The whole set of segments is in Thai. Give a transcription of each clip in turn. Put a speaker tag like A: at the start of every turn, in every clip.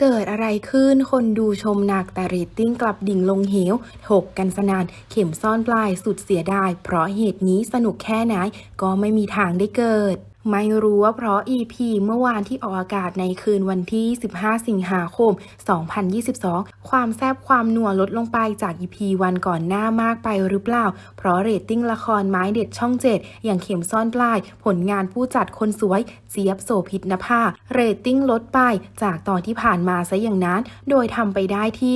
A: เกิดอะไรขึ้น คนดูชมหนักแต่เรตติ้งกลับดิ่งลงเหว ถกกันสนานเข็มซ่อนปลายสุดเสียดาย เพราะเหตุนี้สนุกแค่ไหนก็ไม่มีทางได้เกิด ไม่รู้ว่าเพราะ EP เมื่อวานที่ออกอากาศในคืนวันที่ 15 สิงหาคม 2022 ความแซบความนัวลดลงไปจาก EP วันก่อนหน้ามากไปหรือเปล่า เพราะเรตติ้งละครไม้เด็ดช่อง 7 อย่างเข็มซ่อนปลาย ผลงานผู้จัดคนสวย เจี๊ยบโสภิตนภาเรตติ้งลดไปจากตอนที่ผ่านมาซะอย่างนั้น โดยทำไปได้ที่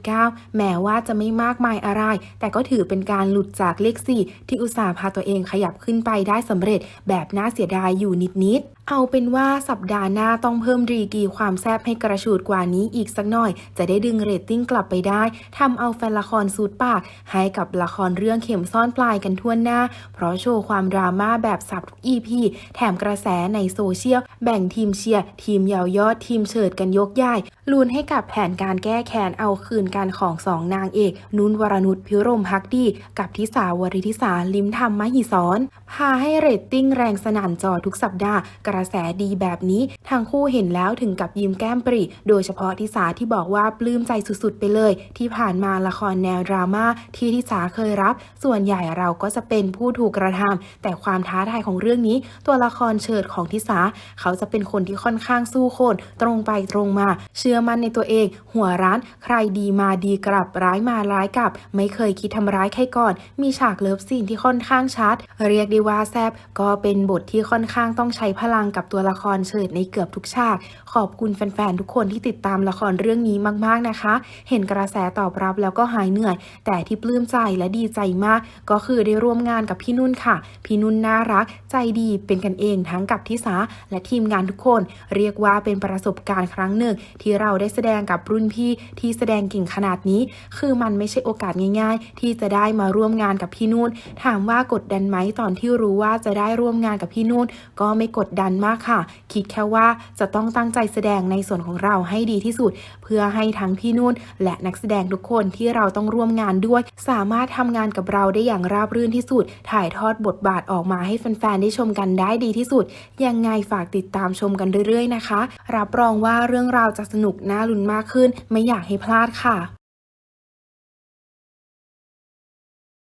A: 3.9 แม้ว่าจะไม่มากมายอะไร แต่ก็ถือเป็นการหลุดจากเลข 4 ที่อุตสาห์พาตัวเองขยับขึ้นไปได้สำเร็จแบบน่าเสียดายอยู่นิดๆ เอาเป็นว่าสัปดาห์หน้าต้องเพิ่มรีกีความแซบให้กระชูดกว่านี้อีกสักหน่อย จะได้ดึงเรตติ้งกลับไปได้ทำเอาแฟนละครสูดปาก ให้กับละครเรื่องเข็มซ่อนปลายกันทั่วหน้า เพราะโชว์ความดราม่าแบบสับทุก EP แถมกระแสในโซเชียล แบ่งทีมเชียร์ ทีมเยาวยอดทีมเฉิดกันยกใหญ่ลุ้นให้กับแผนการแก้แค้นเอาคืนกันของสองนางเอกนุ่นวรนุชพิรมพักดี กับทิสาวริทิสาลิมธรรมมหิศรพาให้เรตติ้งแรงสนั่นจอทุกสัปดาห์ กระแสดีแบบนี้ทางคู่เห็นแล้วถึงกับยิ้มแก้มปริ โดยเฉพาะทิสาที่บอกว่าปลื้มใจสุดๆ ไปเลย ที่ผ่านมาละครแนวดราม่าที่ทิสาเคยรับ ส่วนใหญ่เราก็จะเป็นผู้ถูกกระทำแต่ความท้าทายของเรื่องนี้ ตัวละครเฉิดของทิสาเขาจะเป็นคนที่ค่อนข้างสู้คน ตรงไปตรงมา เชื่อมั่นในตัวเอง หัวร้าน ใครดีมาดีกลับร้ายมาร้ายกลับ ไม่เคยคิดทำร้ายใครก่อน มีฉากเลิฟซีนที่ค่อนข้างชัด เรียกได้ว่าแซบก็เป็นบทที่ค่อนอนข้างต้องใช้พลังกับตัวละครเฉิดในเกือบทุกฉาก ขอบคุณแฟนๆ ทุกคนที่ติดตามละครเรื่องนี้มากๆนะคะ เห็นกระแสตอบรับแล้วก็หายเหนื่อย แต่ที่ปลื้มใจและดีใจมาก ก็คือได้ร่วมงานกับพี่นุ่นค่ะ พี่นุ่นน่ารัก ใจดีเป็นกันเองทั้งกับทิสาและทีมงานทุกคน เรียกว่าเป็นประสบการณ์ครั้งหนึ่ง ที่เราได้แสดงกับรุ่นพี่ที่แสดงเก่งขนาดนี้ คือมันไม่ใช่โอกาสง่าย ๆ ที่จะได้มาร่วมงานกับพี่นุ่น ถามว่ากดดันไหมตอนที่รู้ว่าจะได้ร่วมงานกับพี่นุ่นก็ไม่กดดันมากค่ะ คิดแค่ว่าจะต้องตั้งใจแสดงในส่วนของเราให้ดีที่สุด เพื่อให้ทั้งพี่นุ่น และนักแสดงทุกคนที่เราต้องร่วมงานด้วย สามารถทำงานกับเราได้อย่างราบรื่นที่สุด ถ่ายทอดบทบาทออกมาให้แฟนๆได้ชมกันได้ดีที่สุด ยังไงฝากติดตามชมกันเรื่อยๆนะคะ รับรองว่าเรื่องราวจะสนุกน่าลุ้นมากขึ้น ไม่อยากให้พลาดค่ะ